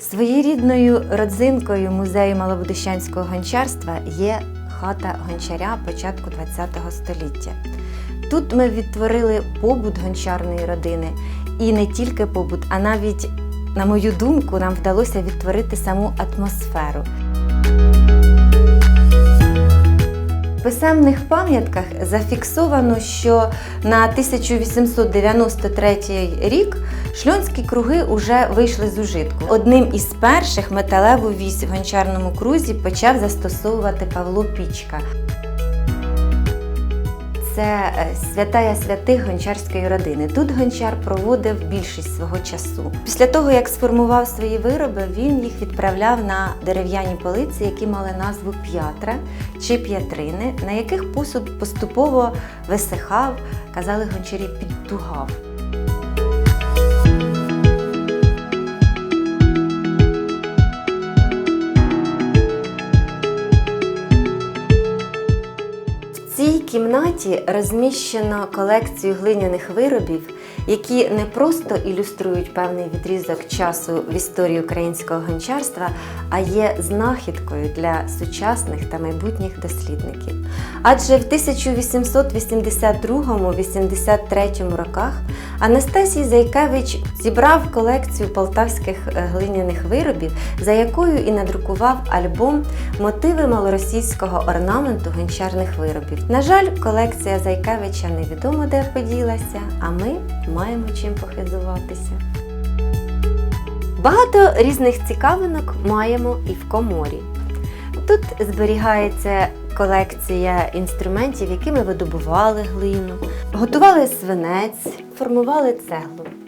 Своєрідною родзинкою музею Малобудищанського гончарства є хата гончаря початку ХХ століття. Тут ми відтворили побут гончарної родини, і не тільки побут, а навіть, на мою думку, нам вдалося відтворити саму атмосферу. Писемних пам'ятках зафіксовано, що на 1893 рік шльонські круги вже вийшли з ужитку. Одним із перших металеву вісь в гончарному крузі почав застосовувати Павло Пічка. Це е, святая святих гончарської родини. Тут гончар проводив більшість свого часу. Після того, як сформував свої вироби, він їх відправляв на дерев'яні полиці, які мали назву п'ятра чи п'ятрини, на яких посуд поступово висихав, казали гончарі, підтугав. Цій кімнаті розміщено колекцію глиняних виробів, які не просто ілюструють певний відрізок часу в історії українського гончарства, а є знахідкою для сучасних та майбутніх дослідників. Адже в 1882-83 роках Анастасій Зайкевич зібрав колекцію полтавських е, глиняних виробів, за якою і надрукував альбом Мотиви малоросійського орнаменту гончарних виробів. На жаль, колекція Зайкевича невідомо де поділася, а ми маємо чим похизуватися. Багато різних цікавинок маємо і в коморі. Тут зберігається колекція інструментів, якими видобували глину, готували свинець, формували цеглу.